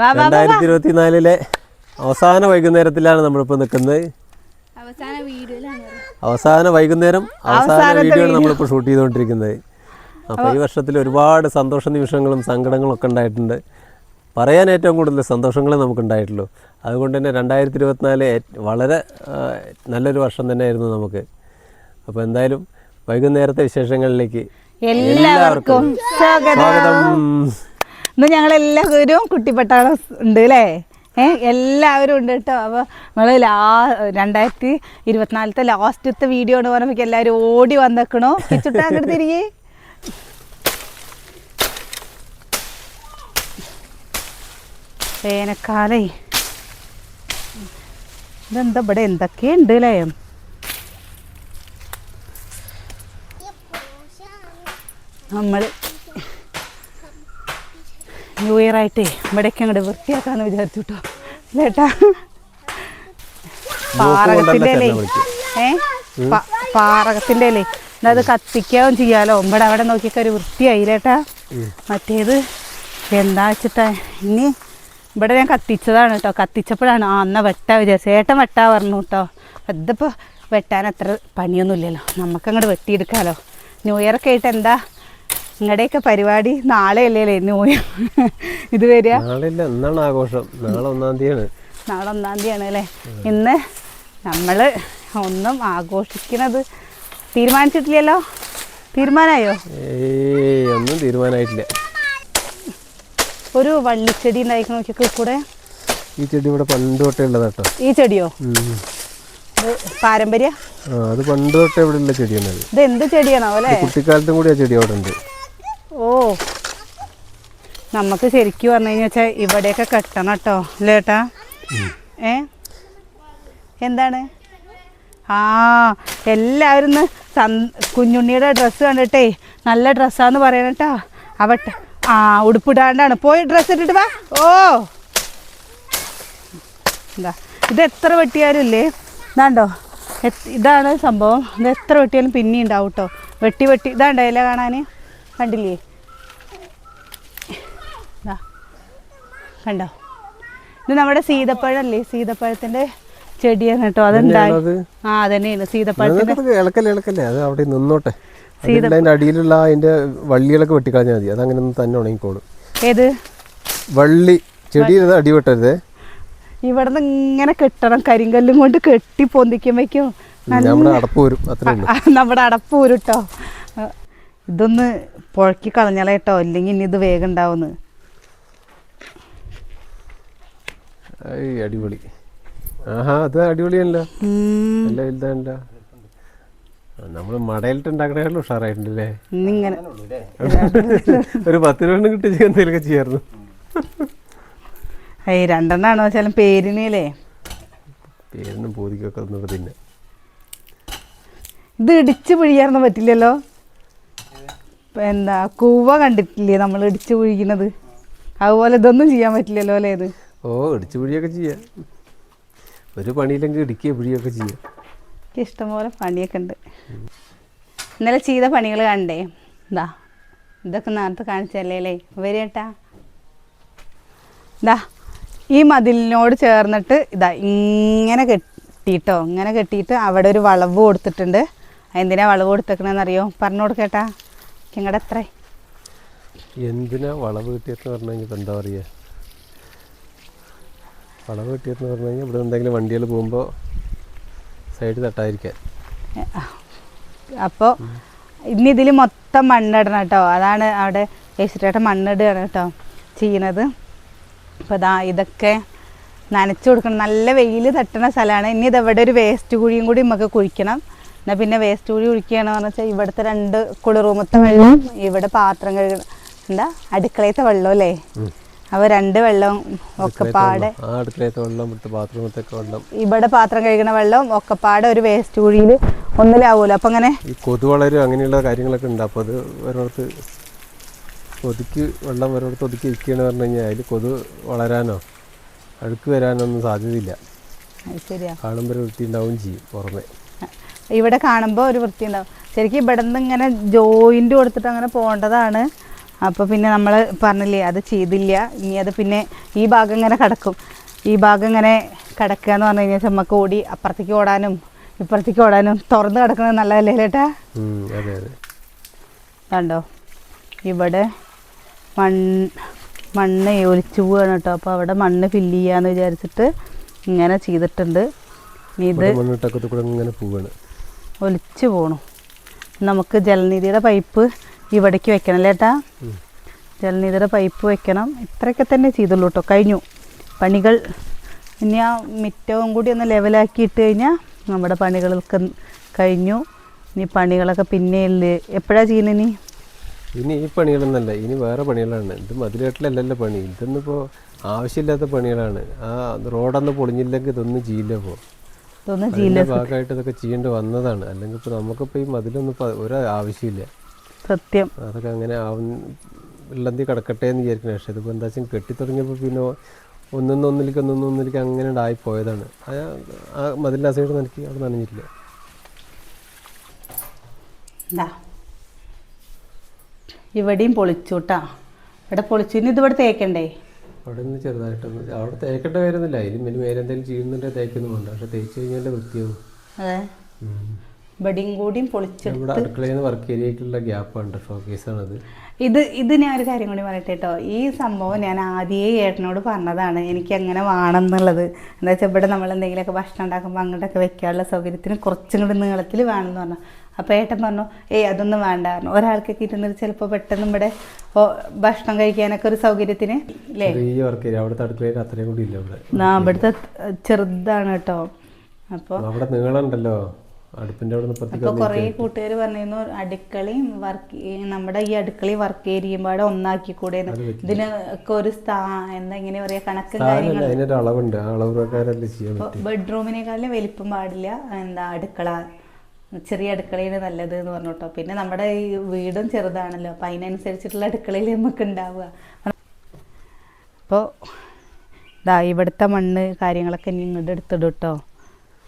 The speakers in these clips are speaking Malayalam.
രണ്ടായിരത്തി ഇരുപത്തിനാലിലെ അവസാന വൈകുന്നേരത്തിലാണ് നമ്മളിപ്പോൾ നിൽക്കുന്നത്. അവസാന വൈകുന്നേരം അവസാന വീഡിയോ. ആണ് നമ്മളിപ്പോൾ ഷൂട്ട് ചെയ്തുകൊണ്ടിരിക്കുന്നത്. അപ്പോൾ ഈ വർഷത്തിൽ ഒരുപാട് സന്തോഷ നിമിഷങ്ങളും സങ്കടങ്ങളും ഒക്കെ ഉണ്ടായിട്ടുണ്ട്. പറയാൻ ഏറ്റവും കൂടുതൽ സന്തോഷങ്ങളെ നമുക്ക് ഉണ്ടായിട്ടുള്ളൂ അതുകൊണ്ട് തന്നെ രണ്ടായിരത്തി ഇരുപത്തിനാല് വളരെ നല്ലൊരു വർഷം തന്നെയായിരുന്നു നമുക്ക്. അപ്പോൾ എന്തായാലും വൈകുന്നേരത്തെ വിശേഷങ്ങളിലേക്ക് എല്ലാവർക്കും സ്വാഗതം. ഇന്ന് ഞങ്ങളെല്ലാവരും കുട്ടിപ്പട്ടാളം ഉണ്ട് അല്ലേ ഏ എല്ലാവരും ഉണ്ട് കേട്ടോ അപ്പോൾ നമ്മൾ ലാ രണ്ടായിരത്തി ഇരുപത്തിനാലത്തെ ലാസ്റ്റത്തെ വീഡിയോ ആണ് പറയുമ്പോൾ എല്ലാവരും ഓടി വന്നേക്കണോ. കിച്ചുട്ടാ അങ്ങോട്ട് തിരികെ വേനൽക്കാലേ. ഇതെന്താ ഇവിടെ എന്തൊക്കെയുണ്ട് അല്ലേ നമ്മൾ ന്യൂ ഇയർ ആയിട്ടേ ഇവിടേക്ക് അങ്ങോട്ട് വൃത്തിയാക്കാന്ന് വിചാരിച്ചു കേട്ടോ പാറകത്തിന്റെ അല്ലേ ഏ? പാറകത്തിന്റെ അല്ലേ അത് കത്തിക്കാവും ചെയ്യാലോ. ഇവിടെ അവിടെ നോക്കിയൊക്കെ ഒരു വൃത്തിയായില്ലേട്ടാ മറ്റേത് എന്താ വെച്ചിട്ടാ? ഇനി ഇവിടെ ഞാൻ കത്തിച്ചതാണ് കേട്ടോ കത്തിച്ചപ്പോഴാണ് ആ എന്നാ വെട്ടാ വിചാരിച്ചു ഏട്ടൻ വെട്ടാ പറഞ്ഞു കേട്ടോ ഇതിപ്പോൾ വെട്ടാൻ അത്ര പണിയൊന്നുമില്ലല്ലോ. നമുക്കങ്ങോട്ട് വെട്ടിയെടുക്കാമല്ലോ ന്യൂ ഇയർ ഒക്കെ ആയിട്ട് എന്താ നിങ്ങളുടെയൊക്കെ പരിപാടി നാളെ അല്ലേ ഇന്ന് ഇയർ ഇത് വരിക? നാളെ എന്നാണ് ആഘോഷം. നാളെ ഒന്നാം തീയതിയാണ്. നാളെ ഒന്നാം തീയതിയാണ് അല്ലേ? ഇന്ന് നമ്മൾ ഒന്നും ആഘോഷിക്കുന്നത് തീരുമാനിച്ചിട്ടില്ലല്ലോ? തീരുമാനമായോ ഒന്നും തീരുമാനമായിട്ടില്ല ഒരു വള്ളിച്ചെടി ഉണ്ടായിരിക്കണം നോക്കിയൊക്കെ കൂടെ? ഈ ചെടി ഇവിടെ പണ്ട് തൊട്ടേ ഉള്ളത് കേട്ടോ ഈ ചെടിയോ. ഇത് പാരമ്പര്യ? അത് പണ്ട് തൊട്ടേ ഇവിടെ ഉള്ള ചെടിയാണ് ഇത് എന്ത് ചെടിയാണോ അല്ലേ? കുട്ടിക്കാലത്തും കൂടി ആ ചെടി അവിടെ ഉണ്ട്. ഓ. നമുക്ക് ശരിക്കും പറഞ്ഞു കഴിഞ്ഞാൽ വെച്ചാൽ ഇവിടെയൊക്കെ കെട്ടണം കേട്ടോ. അല്ലേ ഏട്ടാ? ഏ? എന്താണ്? ആ എല്ലാവരും കുഞ്ഞുണ്ണിയുടെ ഡ്രസ്സ് കണ്ടിട്ടേ നല്ല ഡ്രസ്സാന്ന് പറയണം കേട്ടോ. അവട്ടെ ആ ഉടുപ്പിടാണ്ടാണ്. പോയി ഡ്രസ്സ് ഇട്ടിട്ട് വാ. ഓ. എന്താ? ഇത് എത്ര വെട്ടിയാലും ഇല്ലേ? ഇതാണ്ടോ? ഇതാണ് സംഭവം. ഇത് എത്ര വെട്ടിയാലും പിന്നെ ഉണ്ടാവും കേട്ടോ. വെട്ടി വെട്ടി. ഇതാണ്ടോ ഇല കാണാൻ കണ്ടില്ലേ? കണ്ടോ? ഇത് നമ്മുടെ സീതപ്പഴല്ലേ? സീതപ്പഴത്തിന്റെ ചെടിയാണ് കേട്ടോ. അതെന്താ? ആ അതന്നെയാണ്. സീതപ്പഴത്തിന്റെ ഇളക്കല്ലേ ഇളക്കല്ലേ അത് അവിടെ നിന്നോട്ടെ. അതിന്റെ അടിയിലുള്ള അതിന്റെ വള്ളികളൊക്കെ വെട്ടിക്കളഞ്ഞാൽ മതി. അതങ്ങനെ അങ്ങനെ തന്നെ ഉണങ്ങിക്കോളും. ഏത്? വള്ളി. ചെടിയിൽ അടി വെട്ടരുതേ ഇവിടുന്ന് ഇങ്ങനെ കെട്ടണം. കരിങ്കല്ലും കൊണ്ട് കെട്ടി പൊന്തിക്കുമ്പോഴേക്കും നമ്മുടെ അടപ്പ് വരും. നമ്മുടെ അടപ്പ് വരും കേട്ടോ. ഇതൊന്ന് പുഴക്കി കളഞ്ഞാലേട്ടോ അല്ലെങ്കിൽ ഇല്ലെങ്കിൽ ഇനി ഇത് വേഗം ഉണ്ടാവുന്നു അടിപൊളി. ആഹാ അത് അടിപൊളിയല്ലോ? നല്ല വലുതാണല്ലോ. നമ്മൾ ഉഷാറായിട്ടുണ്ടല്ലേ? ഒരു പത്ത് രൂപ കിട്ടി എന്തെങ്കിലുമൊക്കെ ചെയ്യായിരുന്നു. ഏയ് രണ്ടെണ്ണാണോ വെച്ചാലും പേരിനല്ലേ പേരിനും പൂതിക്കൊക്കെ ഒന്നും തിന്നെ. ഇത് ഇടിച്ച് പിഴിയാറൊന്നും പറ്റില്ലല്ലോ? എന്താ കൂവ കണ്ടിട്ടില്ലേ നമ്മൾ ഇടിച്ച് പിഴിക്കുന്നത്? അതുപോലെ ഇതൊന്നും ചെയ്യാൻ പറ്റില്ലല്ലോ അല്ലേ ഇത്? ഓ ഇടിച്ച് പിടിയൊക്കെ ചെയ്യാം. ഒരു പണിയില്ലെങ്കിൽ ഇടിക്കുക പിടിയൊക്കെ ചെയ്യാം. എനിക്ക് ഇഷ്ടംപോലെ പണിയൊക്കെ ഉണ്ട്. ഇന്നലെ ചെയ്ത പണികൾ കണ്ടേ? ഇതാ ഇതൊക്കെ നേരത്തെ കാണിച്ചല്ലേ അല്ലേ വരേട്ടാ ഇതാ ഈ മതിലിനോട് ചേർന്നിട്ട് ഇതാ ഇങ്ങനെ കെട്ടിയിട്ടോ ഇങ്ങനെ കെട്ടിയിട്ട് അവിടെ ഒരു വളവ് കൊടുത്തിട്ടുണ്ട്. എന്തിനാ വളവ് കൊടുത്തേക്കണെന്ന് അറിയോ പറഞ്ഞു കൊടുക്കേട്ടാ നിങ്ങളുടെ എത്ര എന്തിനാ വളവ് കിട്ടിയെന്ന് പറഞ്ഞെങ്കിൽ എന്താ പറയുക വളവ് കിട്ടിയെന്ന് പറഞ്ഞു കഴിഞ്ഞാൽ ഇവിടെ എന്തെങ്കിലും വണ്ടികൾ പോകുമ്പോൾ സൈഡ് തട്ടായിരിക്കാൻ അപ്പോൾ ഇനി ഇതിൽ മൊത്തം മണ്ണിടണം കേട്ടോ. അതാണ് അവിടെ യേശുട്ടേട്ട മണ്ണിടുകയാണ് കേട്ടോ ചെയ്യണത് അപ്പോൾ ഇതാ ഇതൊക്കെ നനച്ചു കൊടുക്കണം. നല്ല വെയിൽ തട്ടണ സ്ഥലമാണ്. ഇനി ഇതെവിടെ ഒരു വേസ്റ്റ് കുഴിയും കൂടി നമുക്ക് കുഴിക്കണം. എന്നാൽ പിന്നെ വേസ്റ്റ് കുഴി കുഴിക്കുകയാണെന്ന് പറഞ്ഞാൽ ഇവിടുത്തെ രണ്ട് കുളിറൂമത്തെ വെള്ളം ഇവിടെ പാത്രം കഴുകണം എന്താ അടുക്കളയത്തെ വെള്ളം അല്ലേ? അപ്പോൾ രണ്ട് വെള്ളം ഒക്കെ പാടെ ആ അടുക്കളയത്തെ വെള്ളം ഇട്ട് ബാത്റൂമത്തൊക്കെ വെള്ളം. ഇവിടെ പാത്രം കഴുകുന്ന വെള്ളം ഒക്കെ പാടെ ഒരു വേസ്റ്റ് കുഴിയിൽ ഒന്നിലാവൂല? അപ്പൊ അങ്ങനെ ഈ കൊതു വളരും അങ്ങനെയുള്ള കാര്യങ്ങളൊക്കെ ഉണ്ട്. അപ്പോൾ അത് ഒരിടത്ത് ഒതുക്കി വെള്ളം ഒരിടത്ത് ഒതുക്കി ഇരിക്കുകയെന്ന് പറഞ്ഞു കഴിഞ്ഞാൽ അതിൽ കൊതു വളരാനോ അഴുക്ക് വരാനോ ഒന്നും സാധ്യതയില്ല ശരിയാ. കാണുമ്പോൾ ഒരു വൃത്തി ഉണ്ടാവും ചെയ്യും പുറമെ. ഇവിടെ കാണുമ്പോൾ ഒരു വൃത്തി ഉണ്ടാവും ശരിക്കും ഇവിടെ നിന്ന് ഇങ്ങനെ ജോയിന്റ് കൊടുത്തിട്ട് അങ്ങനെ പോകേണ്ടതാണ്. അപ്പോൾ പിന്നെ നമ്മൾ പറഞ്ഞില്ലേ അത് ചെയ്തില്ല ഇനി അത് പിന്നെ ഈ ഭാഗം ഇങ്ങനെ കിടക്കും. ഈ ഭാഗം ഇങ്ങനെ കിടക്കുക എന്ന് പറഞ്ഞു കഴിഞ്ഞാൽ നമുക്ക് ഓടി അപ്പുറത്തേക്ക് ഓടാനും ഇപ്പുറത്തേക്ക് ഓടാനും തുറന്ന് കിടക്കുന്നത് നല്ലതല്ലേ ചേട്ടാ കണ്ടോ? ഇവിടെ മണ്ണ് മണ്ണ് ഒലിച്ചു പോവാണ് കേട്ടോ. അപ്പോൾ അവിടെ മണ്ണ് ഫില്ല് ചെയ്യാന്ന് വിചാരിച്ചിട്ട് ഇങ്ങനെ ചെയ്തിട്ടുണ്ട്. ഇത് ഇങ്ങനെ ഒലിച്ചു പോണു. നമുക്ക് ജലനിധിയുടെ പൈപ്പ് ഇവിടേക്ക് വെക്കണം അല്ലേ ഏട്ടാ? ഉം. ജലനിധിയുടെ പൈപ്പ് വെക്കണം. ഇത്രയൊക്കെ തന്നെ ചെയ്തുള്ളൂ കേട്ടോ കഴിഞ്ഞു. പണികൾ ഇനി ആ മിറ്റവും കൂടി ഒന്ന് ലെവലാക്കി ഇട്ട് കഴിഞ്ഞാൽ നമ്മുടെ പണികൾക്ക് കഴിഞ്ഞു. ഇനി പണികളൊക്കെ പിന്നെ എപ്പോഴാണ് ചെയ്യുന്നത് ഇനി? ഇനി ഈ പണികളൊന്നല്ല. ഇനി വേറെ പണികളാണ്. ഇത് മതിലേട്ടിലല്ലല്ലോ പണി. ഇതൊന്നിപ്പോൾ ആവശ്യമില്ലാത്ത പണികളാണ്. ആ റോഡൊന്നും പൊളിഞ്ഞില്ലെങ്കിൽ ഇതൊന്നും ചെയ്യില്ല ഇപ്പോൾ ഇതൊന്നും ഭാഗമായിട്ട് ഇതൊക്കെ ചെയ്യേണ്ടി വന്നതാണ്. അല്ലെങ്കിൽ ഇപ്പോൾ നമുക്കിപ്പോൾ ഈ മതിലൊന്നും ഒരു ആവശ്യമില്ല. സത്യം. അതൊക്കെ അങ്ങനെ ആവും ഉള്ളതി കിടക്കട്ടെ എന്ന് വിചാരിക്കണം പക്ഷേ ഇതിപ്പോൾ എന്താ വെച്ചാൽ കെട്ടിത്തുടങ്ങിയപ്പോൾ പിന്നെ ഒന്നൊന്നൊന്നിലേക്ക് ഒന്നൊന്നൊന്നിലേക്ക് അങ്ങനെ ആയി പോയതാണ്. ആ മതിലിന്റെ ആ സൈഡ് നനക്കി അവിടെ നനഞ്ഞിട്ടില്ല. എന്താ ഇവിടെയും പൊളിച്ചു ഇവിടെ പൊളിച്ചു. ഇനി ഇതിവിടെ തേക്കണ്ടേ? അവിടെ നിന്ന് ചെറുതായിട്ടൊന്ന് അവിടെ തേക്കേണ്ട കാര്യമൊന്നുമില്ല. അതിന് മേലെ എന്തെങ്കിലും ചെയ്യുന്നുണ്ടെങ്കിൽ തേക്കുന്നുമുണ്ട് പക്ഷെ തേച്ച് കഴിഞ്ഞാൽ വൃത്തിയാവും. അതെ. ഇവിടെയും കൂടിയും പൊളിച്ചു ഇവിടെ അടുക്കളയിൽ നിന്ന് വർക്ക് ഷോക്കേസാണത് ഇത് ഇത് ഞാൻ ഒരു കാര്യം കൂടി പറയട്ടെ കേട്ടോ ഈ സംഭവം ഞാൻ ആദ്യമേ ഏട്ടനോട് പറഞ്ഞതാണ് എനിക്ക് എങ്ങനെ വേണമെന്നുള്ളത് എന്താ വെച്ചാൽ ഇവിടെ നമ്മൾ എന്തെങ്കിലുമൊക്കെ ഭക്ഷണം ഉണ്ടാക്കുമ്പോൾ അങ്ങോട്ടൊക്കെ വെക്കാനുള്ള സൗകര്യത്തിന് കുറച്ചും കൂടി നീളത്തിൽ വേണമെന്ന് പറഞ്ഞു. അപ്പോൾ ഏട്ടൻ പറഞ്ഞു ഏയ് അതൊന്നും വേണ്ട. പറഞ്ഞു. ഒരാൾക്കൊക്കെ ഇരുന്നിട്ട് ചിലപ്പോൾ പെട്ടെന്ന് ഇവിടെ ഭക്ഷണം കഴിക്കാനൊക്കെ ഒരു സൗകര്യത്തിന് അല്ലേ ഇവിടുത്തെ ചെറുതാണ് കേട്ടോ അപ്പോൾ അവിടെ നീളമുണ്ടല്ലോ അടുപ്പിന്റെ അവിടെ അപ്പോൾ കുറേ കൂട്ടുകാർ പറഞ്ഞിരുന്നു അടുക്കളയും വർക്ക് നമ്മുടെ ഈ അടുക്കളയും വർക്ക് ഏരിയയും പാടെ ഒന്നാക്കിക്കൂടെ ഇതിനൊക്കെ ഒരു സ്ഥാ എന്താ ഇങ്ങനെ പറയാ കണക്ക് ബെഡ്റൂമിനേക്കാളും വലിപ്പം പാടില്ല. എന്താ അടുക്കള ചെറിയ അടുക്കളയാണ് നല്ലത് എന്ന് പറഞ്ഞു കേട്ടോ പിന്നെ നമ്മുടെ ഈ വീടും ചെറുതാണല്ലോ. അപ്പം അതിനനുസരിച്ചിട്ടുള്ള അടുക്കളയിൽ നമുക്ക് ഉണ്ടാവുക. അപ്പോൾ ഇതാ ഇവിടുത്തെ മണ്ണ് കാര്യങ്ങളൊക്കെ ഇനി ഇങ്ങോട്ട് എടുത്തിടും കേട്ടോ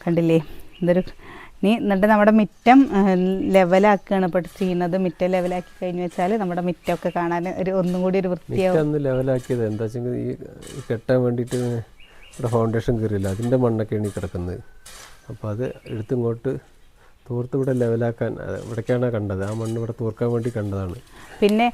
കണ്ടില്ലേ? ഇതൊരു ഇനി എന്നിട്ട് നമ്മുടെ മിറ്റം ലെവലാക്കുകയാണ് ഇപ്പോൾ ചെയ്യുന്നത്. മിറ്റം ലെവലാക്കി കഴിഞ്ഞ് വെച്ചാൽ നമ്മുടെ മിറ്റമൊക്കെ കാണാൻ ഒരു ഒന്നും കൂടി ഒരു വൃത്തിയാവും. ലെവലാക്കിയത് എന്താ വെച്ചെങ്കിൽ ഈ ഈ കെട്ടാൻ വേണ്ടിയിട്ട് ഇവിടെ ഫൗണ്ടേഷൻ കയറിയില്ല അതിന്റെ മണ്ണൊക്കെയാണ് ഈ കിടക്കുന്നത്. അപ്പോൾ അത് എടുത്തിങ്ങോട്ട് തൂർത്ത് ഇവിടെ ലെവലാക്കാൻ ഇവിടേക്കാണ് കണ്ടത്. ആ മണ്ണ് ഇവിടെ തൂർക്കാൻ വേണ്ടി കണ്ടതാണ്. പിന്നെ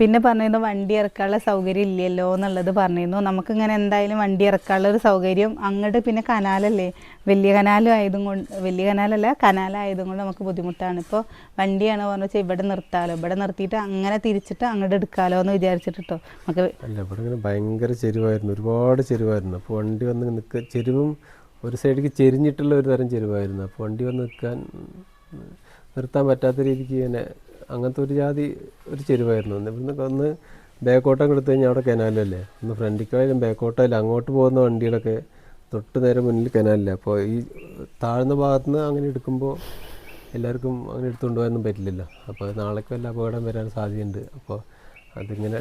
പിന്നെ പറഞ്ഞിരുന്നു വണ്ടി ഇറക്കാനുള്ള സൗകര്യം ഇല്ലല്ലോ എന്നുള്ളത് പറഞ്ഞിരുന്നു. നമുക്ക് ഇങ്ങനെ എന്തായാലും വണ്ടി ഇറക്കാനുള്ള ഒരു സൗകര്യം അങ്ങോട്ട് പിന്നെ കനാലല്ലേ? വലിയ കനാലും ആയതും കൊണ്ട് വലിയ കനാലല്ല കനാലായതും കൊണ്ട് നമുക്ക് ബുദ്ധിമുട്ടാണ്. ഇപ്പോൾ വണ്ടിയാണ് പറഞ്ഞു വെച്ചാൽ ഇവിടെ നിർത്താലോ? ഇവിടെ നിർത്തിയിട്ട് അങ്ങനെ തിരിച്ചിട്ട് അങ്ങോട്ട് എടുക്കാലോ എന്ന് വിചാരിച്ചിട്ടോ നമുക്ക് അല്ല ഇവിടെ ഇങ്ങനെ ഭയങ്കര ചെരുവായിരുന്നു. ഒരുപാട് ചെരുവായിരുന്നു. അപ്പോൾ വണ്ടി വന്ന് നിൽക്കുക ചെരുവും ഒരു സൈഡിലേക്ക് ചെരിഞ്ഞിട്ടുള്ള ഒരു തരം ചെരുവായിരുന്നു. അപ്പോൾ വണ്ടി വന്ന് നിൽക്കാൻ നിർത്താൻ പറ്റാത്ത രീതിക്ക് ഇങ്ങനെ അങ്ങനത്തെ ഒരു ജാതി ഒരു ചെരുവായിരുന്നു. ഇവിടുന്ന് ഒന്ന് ബാക്കോട്ടം എടുത്തു കഴിഞ്ഞാൽ അവിടെ കനാലല്ലേ ഒന്ന് ഫ്രണ്ടിക്കായാലും ബാക്കോട്ടായാലും അങ്ങോട്ട് പോകുന്ന വണ്ടികളൊക്കെ തൊട്ട് നേരെ മുന്നിൽ കനാലില്ല അപ്പോൾ ഈ താഴ്ന്ന ഭാഗത്ത് നിന്ന് അങ്ങനെ എടുക്കുമ്പോൾ എല്ലാവർക്കും അങ്ങനെ എടുത്തുകൊണ്ട് പോകാനൊന്നും പറ്റില്ലല്ലോ. അപ്പോൾ നാളേക്ക് വല്ല അപകടം വരാൻ സാധ്യതയുണ്ട്. അപ്പോൾ അതിങ്ങനെ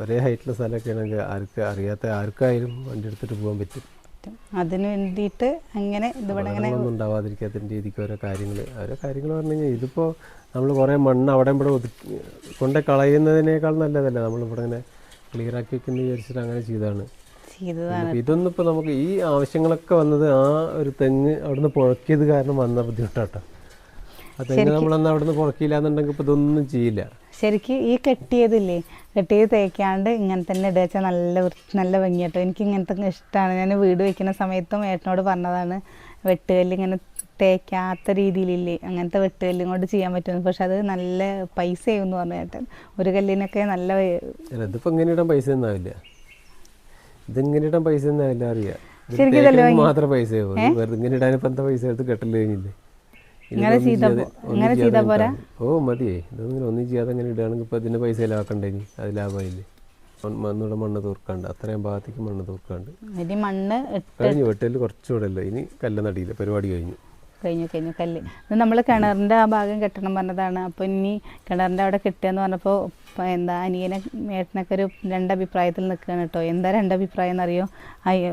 ഒരേ ഹൈറ്റുള്ള സ്ഥലമൊക്കെ ആണെങ്കിൽ ആർക്ക് അറിയാത്ത ആർക്കായാലും വണ്ടി എടുത്തിട്ട് പോകാൻ പറ്റും. അതിന് വേണ്ടിയിട്ട് അങ്ങനെ ഇതിവിടെ അങ്ങനെ അപകടങ്ങളൊന്നും ഉണ്ടാവാതിരിക്കാത്ത രീതിക്ക് ഓരോ കാര്യങ്ങൾ ഓരോ കാര്യങ്ങൾ പറഞ്ഞു കഴിഞ്ഞാൽ ഇതിപ്പോൾ നമ്മൾ കുറേ മണ്ണ് അവിടെ ഇവിടെ ഒതുക്കി കൊണ്ട് കളയുന്നതിനേക്കാൾ നല്ലതല്ലേ. നമ്മളിവിടെ ഇങ്ങനെ ക്ലിയർ ആക്കി വെക്കുന്ന വിചാരിച്ചിട്ട് അങ്ങനെ ചെയ്താണ് ഇതൊന്നും ഇപ്പോൾ നമുക്ക് ഈ ആവശ്യങ്ങളൊക്കെ വന്നത് ആ ഒരു തെങ്ങ് അവിടുന്ന് പുഴക്കിയത് കാരണം വന്ന ബുദ്ധിമുട്ടാട്ടോ. ആ തെങ്ങ് നമ്മളന്ന് അവിടുന്ന് പുഴക്കിയില്ല എന്നുണ്ടെങ്കിൽ ഇപ്പോൾ ഇതൊന്നും ചെയ്യില്ല. ശരിക്ക് ഈ കെട്ടിയതില്ലേ കെട്ടിയത് തേക്കാണ്ട് ഇങ്ങനെ തന്നെ ഇടുക വെച്ചാൽ നല്ല വൃത്തി നല്ല ഭംഗിയാട്ടോ എനിക്ക് ഇങ്ങനത്തെ ഇഷ്ടമാണ് ഞാൻ വീട് വെക്കുന്ന സമയത്തും ഏട്ടനോട് പറഞ്ഞതാണ് വെട്ടുകല്ല് ഇങ്ങനെ തേക്കാത്ത രീതിയിലില്ലേ അങ്ങനത്തെ വെട്ടുകല്ലും കൊണ്ട് ചെയ്യാൻ പറ്റുമെന്ന്. പക്ഷെ അത് നല്ല പൈസ എന്ന് പറഞ്ഞു ഏട്ടൻ. ഒരു കല്ലിനൊക്കെ നല്ല ഇതിപ്പോൾ ഇങ്ങനെ ഇടാൻ പൈസ ഒന്നാവില്ല ഇതിങ്ങനെ ഇടാൻ പൈസ ഒന്നാവില്ല അറിയാം. ശരിക്കും ഇതല്ലേ മാത്രം പൈസ ഇങ്ങനെ ഇടാനിപ്പോൾ എന്താ പൈസ എടുത്ത് കെട്ടില്ല കഴിഞ്ഞില്ലേ? ഓ മതിയേ ഇതൊന്നും ഒന്നും ചെയ്യാതെ അങ്ങനെ ഇടുകയാണെങ്കിൽ ഇപ്പോൾ ഇതിന് പൈസ ലാക്കണ്ടേ ഇനി? അത് ലാഭമായില്ലേ? മണ്ണൂടെ മണ്ണ് തൂർക്കാണ്ട്. അത്രയും ഭാഗത്തേക്ക് മണ്ണ് തൂർക്കാണ്ട്. ഇനി മണ്ണ് കഴിഞ്ഞു വെട്ടൽ കുറച്ചുകൂടെ അല്ല ഇനി കല്ല് നടിയില്ല പരിപാടി കഴിഞ്ഞു. കഴിഞ്ഞു കഴിഞ്ഞു. കല്ല്. ഇത് നമ്മൾ കിണറിന്റെ ആ ഭാഗം കെട്ടണം പറഞ്ഞതാണ്. അപ്പോൾ ഇനി കിണറിന്റെ അവിടെ കെട്ടുകയെന്ന് പറഞ്ഞപ്പോൾ എന്താ അനിയനെ ഏട്ടനൊക്കെ ഒരു രണ്ടഭിപ്രായത്തിൽ നിൽക്കുകയാണ് കേട്ടോ. എന്താ രണ്ടഭിപ്രായം എന്നറിയോ?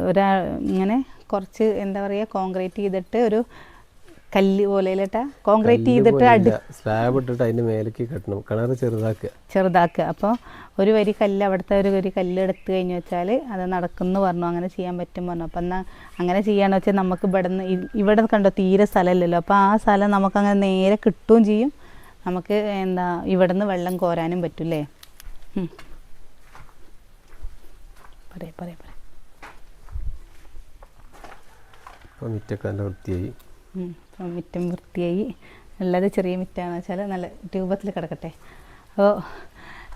ഒരാ ഇങ്ങനെ കുറച്ച് എന്താ പറയുക കോൺക്രീറ്റ് ചെയ്തിട്ട് ഒരു കല്ല് പോലെ കോൺക്രീറ്റ് ചെയ്തിട്ട് അടി സ്ലാബ് ഇട്ടിട്ട് അതിന്റെ മേലേക്ക് കെട്ടണം. കിണർ ചെറുതാക്കുക. ചെറുതാക്കുക. അപ്പോൾ ഒരു വരി കല്ല് അവിടുത്തെ ഒരു വരി കല്ല് എടുത്തു കഴിഞ്ഞു വെച്ചാൽ അത് നടക്കുന്നു പറഞ്ഞു. അങ്ങനെ ചെയ്യാൻ പറ്റും പറഞ്ഞു. അപ്പം എന്നാൽ അങ്ങനെ ചെയ്യാന്ന് വെച്ചാൽ നമുക്ക് ഇവിടെ നിന്ന് ഇവിടെ കണ്ടോ തീരെ സ്ഥലമില്ലല്ലോ. അപ്പോൾ ആ സ്ഥലം നമുക്ക് അങ്ങനെ നേരെ കിട്ടുകയും ചെയ്യും. നമുക്ക് എന്താ ഇവിടെ നിന്ന് വെള്ളം കോരാനും പറ്റൂലേ പറയാം പറയാ പറയാ. അപ്പോൾ മിറ്റൊക്കെ നല്ല വൃത്തിയായി. മുറ്റം വൃത്തിയായി. ഉള്ളത് ചെറിയ മുറ്റാന്ന് വെച്ചാൽ നല്ല രൂപത്തിൽ കിടക്കട്ടെ. അപ്പോൾ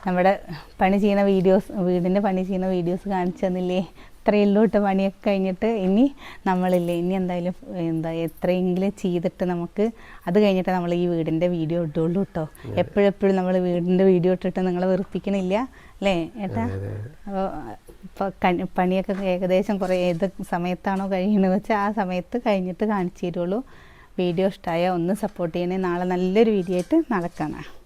നമ്മുടെ പണി ചെയ്യുന്ന വീഡിയോസ് വീടിന്റെ പണി ചെയ്യുന്ന വീഡിയോസ് കാണിച്ചു തന്നില്ലേ? ഇത്രയുള്ളോട്ട് പണിയൊക്കെ കഴിഞ്ഞിട്ട്. ഇനി നമ്മളില്ലേ ഇനി എന്തായാലും എന്താ എത്രയെങ്കിലും ചെയ്തിട്ട് നമുക്ക് അത് കഴിഞ്ഞിട്ട് നമ്മൾ ഈ വീടിന്റെ വീഡിയോ ഇട്ടുള്ളൂ കേട്ടോ എപ്പോഴെപ്പോഴും നമ്മൾ വീടിന്റെ വീഡിയോ ഇട്ടിട്ട് നിങ്ങളെ വെറുപ്പിക്കണില്ല. അല്ലേ ഏട്ടാ? അപ്പോൾ പണിയൊക്കെ ഏകദേശം കുറേ ഏത് സമയത്താണോ കഴിയണമെന്ന് വെച്ചാൽ ആ സമയത്ത് കഴിഞ്ഞിട്ട് കാണിച്ചു തരുള്ളൂ. വീഡിയോ ഇഷ്ടമായ ഒന്ന് സപ്പോർട്ട് ചെയ്യണേ. നാളെ നല്ലൊരു വീഡിയോ ആയിട്ട് നാളെ കാണാം.